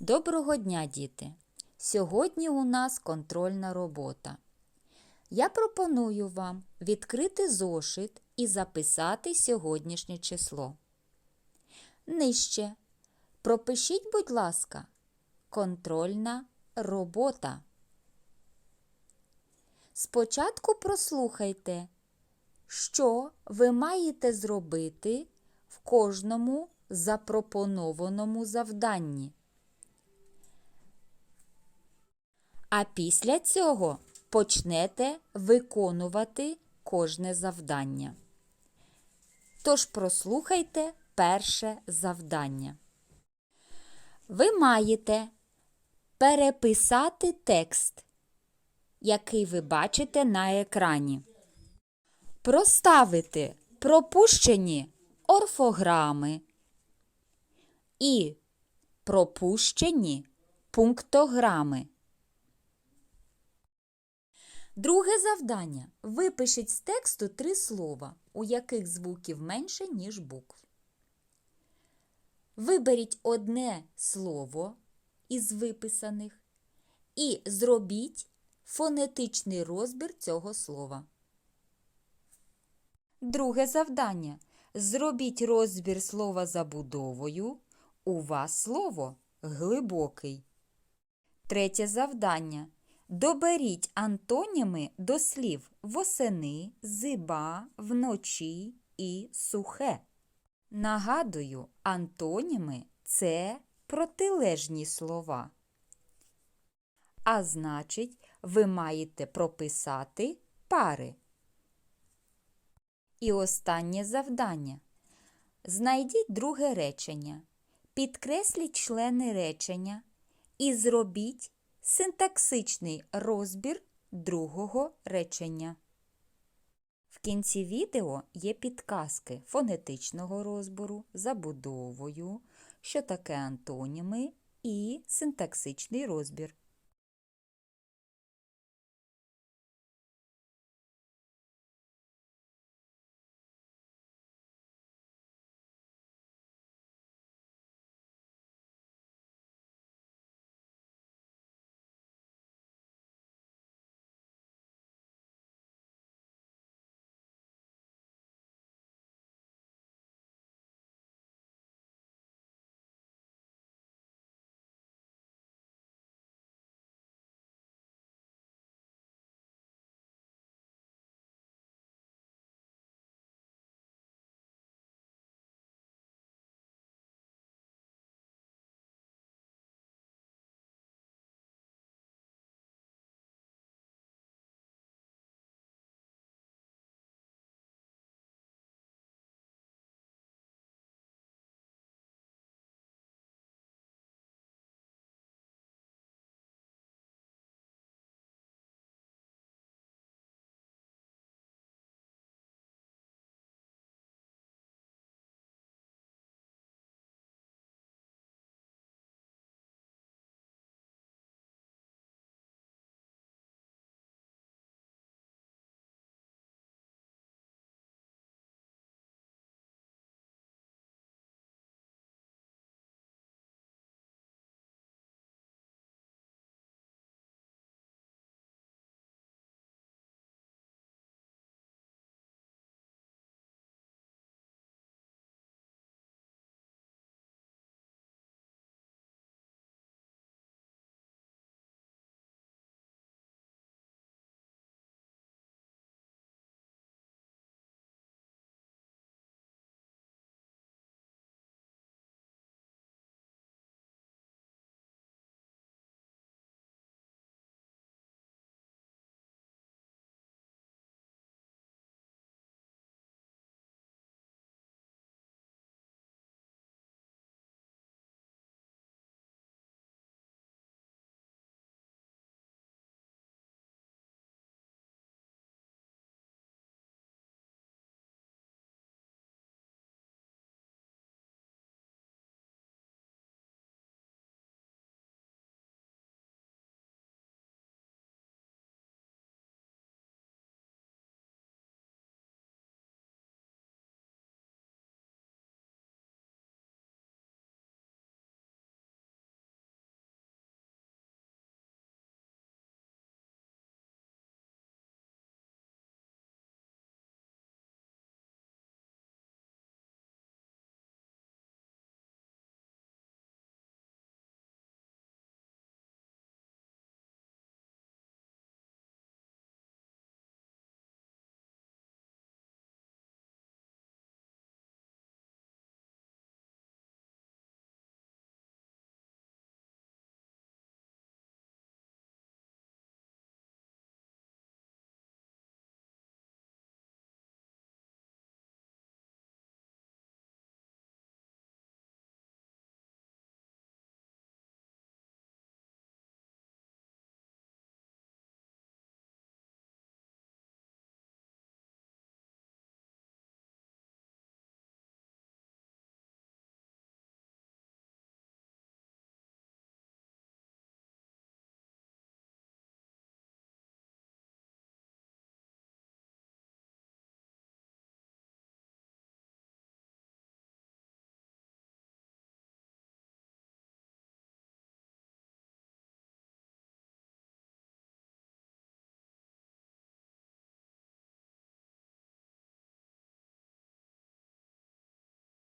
Доброго дня, діти! Сьогодні у нас контрольна робота. Я пропоную вам відкрити зошит і записати сьогоднішнє число. Нижче. Пропишіть, будь ласка, контрольна робота. Спочатку прослухайте, що ви маєте зробити в кожному запропонованому завданні. А після цього почнете виконувати кожне завдання. Тож прослухайте перше завдання. Ви маєте переписати текст, який ви бачите на екрані. Проставити пропущені орфограми і пропущені пунктограми. Друге завдання. Випишіть з тексту три слова, у яких звуків менше, ніж букв. Виберіть одне слово із виписаних і зробіть фонетичний розбір цього слова. Друге завдання. Зробіть розбір слова забудовою. У вас слово глибокий. Третє завдання. Доберіть антоніми до слів восени, зиба, вночі і сухе. Нагадую, антоніми це протилежні слова. А значить, ви маєте прописати пари. І останнє завдання. Знайдіть друге речення. Підкресліть члени речення і зробіть синтаксичний розбір другого речення. В кінці відео є підказки фонетичного розбору, забудовою, що таке антоніми і синтаксичний розбір.